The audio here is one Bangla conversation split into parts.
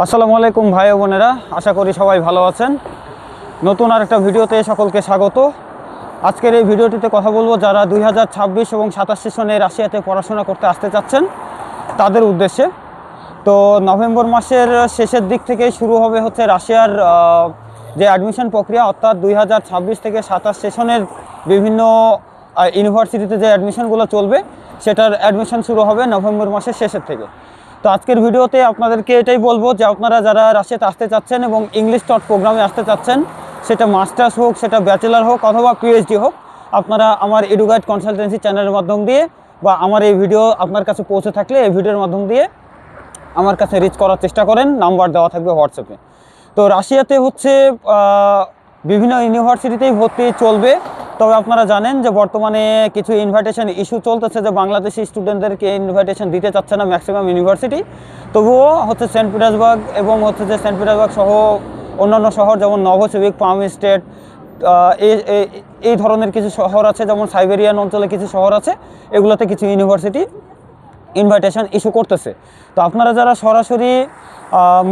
আসসালামু আলাইকুম ভাই বোনেরা, আশা করি সবাই ভালো আছেন। নতুন আর একটা ভিডিওতে সকলকে স্বাগত। আজকের এই ভিডিওটিতে কথা বলব যারা দুই হাজার ছাব্বিশ এবং সাতাশ সেশনে রাশিয়াতে পড়াশোনা করতে আসতে চাচ্ছেন, তাদের উদ্দেশ্যে। তো নভেম্বর মাসের শেষের দিক থেকে শুরু হবে হচ্ছে রাশিয়ার যে অ্যাডমিশন প্রক্রিয়া, অর্থাৎ দুই হাজার ছাব্বিশ থেকে সাতাশ সেশনের বিভিন্ন ইউনিভার্সিটিতে যে অ্যাডমিশনগুলো চলবে, সেটার অ্যাডমিশন শুরু হবে নভেম্বর মাসের শেষের থেকে। তো আজকের ভিডিওতে আপনাদেরকে এটাই বলব যে আপনারা যারা রাশিয়াতে আসতে চাচ্ছেন এবং ইংলিশ টট প্রোগ্রামে আসতে চাচ্ছেন, সেটা মাস্টার্স হোক, সেটা ব্যাচেলার হোক অথবা পিএইচডি হোক, আপনারা আমার এডুগাইড কনসালটেন্সি চ্যানেলের মাধ্যম দিয়ে বা আমার এই ভিডিও আপনার কাছে পৌঁছে থাকলে এই ভিডিওর মাধ্যম দিয়ে আমার কাছে রিচ করার চেষ্টা করেন নাম্বার দেওয়া থাকবে হোয়াটসঅ্যাপে তো রাশিয়াতে হচ্ছে বিভিন্ন ইউনিভার্সিটিতেই ভর্তি চলবে। তবে আপনারা জানেন যে বর্তমানে কিছু ইনভাইটেশন ইস্যু চলতেছে যে বাংলাদেশি স্টুডেন্টদেরকে ইনভাইটেশন দিতে চাচ্ছে না ম্যাক্সিমাম ইউনিভার্সিটি তবুও হচ্ছে সেন্ট পিটার্সবার্গ এবং হচ্ছে যে সেন্ট পিটার্সবার্গ সহ অন্যান্য শহর যেমন নভোসিভিক পাম স্টেট এই- ধরনের কিছু শহর আছে, যেমন সাইবেরিয়ান অঞ্চলে কিছু শহর আছে, এগুলোতে কিছু ইউনিভার্সিটি ইনভাইটেশন ইস্যু করতেছে। তো আপনারা যারা সরাসরি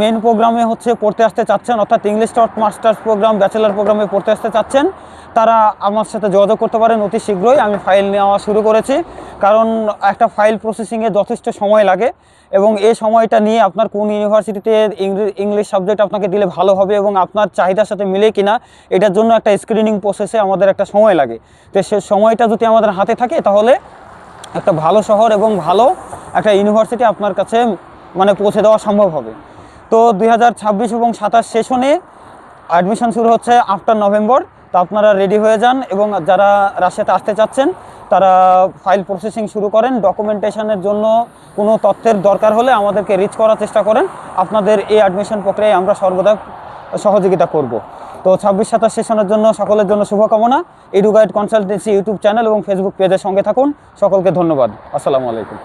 মেন প্রোগ্রামে হচ্ছে পড়তে আসতে চাচ্ছেন, অর্থাৎ English taught masters program bachelor প্রোগ্রামে পড়তে আসতে চাচ্ছেন, তারা আমার সাথে যোগাযোগ করতে পারেন অতি শীঘ্রই। আমি ফাইল নেওয়া শুরু করেছি, কারণ একটা ফাইল প্রসেসিংয়ে যথেষ্ট সময় লাগে এবং এই সময়টা নিয়ে আপনার কোন ইউনিভার্সিটিতে ইংলিশ সাবজেক্ট আপনাকে দিলে ভালো হবে এবং আপনার চাহিদার সাথে মিলে কিনা, এটার জন্য একটা স্ক্রিনিং প্রসেসে আমাদের একটা সময় লাগে। তো সে সময়টা যদি আমাদের হাতে থাকে, তাহলে একটা ভালো শহর এবং ভালো একটা ইউনিভার্সিটি আপনার কাছে মানে পৌঁছে দেওয়া সম্ভব হবে। তো দুই হাজার ছাব্বিশ এবং সাতাশ সেশনে অ্যাডমিশন শুরু হচ্ছে আফটার নভেম্বর তো আপনারা রেডি হয়ে যান এবং যারা রাশিয়াতে আসতে চাচ্ছেন, তারা ফাইল প্রসেসিং শুরু করেন। ডকুমেন্টেশনের জন্য কোনো তথ্যের দরকার হলে আমাদেরকে রিচ করার চেষ্টা করেন। আপনাদের এই অ্যাডমিশন প্রক্রিয়ায় আমরা সর্বদা সহযোগিতা করব। তো ছাব্বিশ, সাতাশ সেশনের জন্য সকলের জন্য শুভকামনা। এডুগাইড কনসালটেন্সি ইউটিউব চ্যানেল এবং ফেসবুক পেজের সঙ্গে থাকুন। সকলকে ধন্যবাদ। আসসালামু আলাইকুম।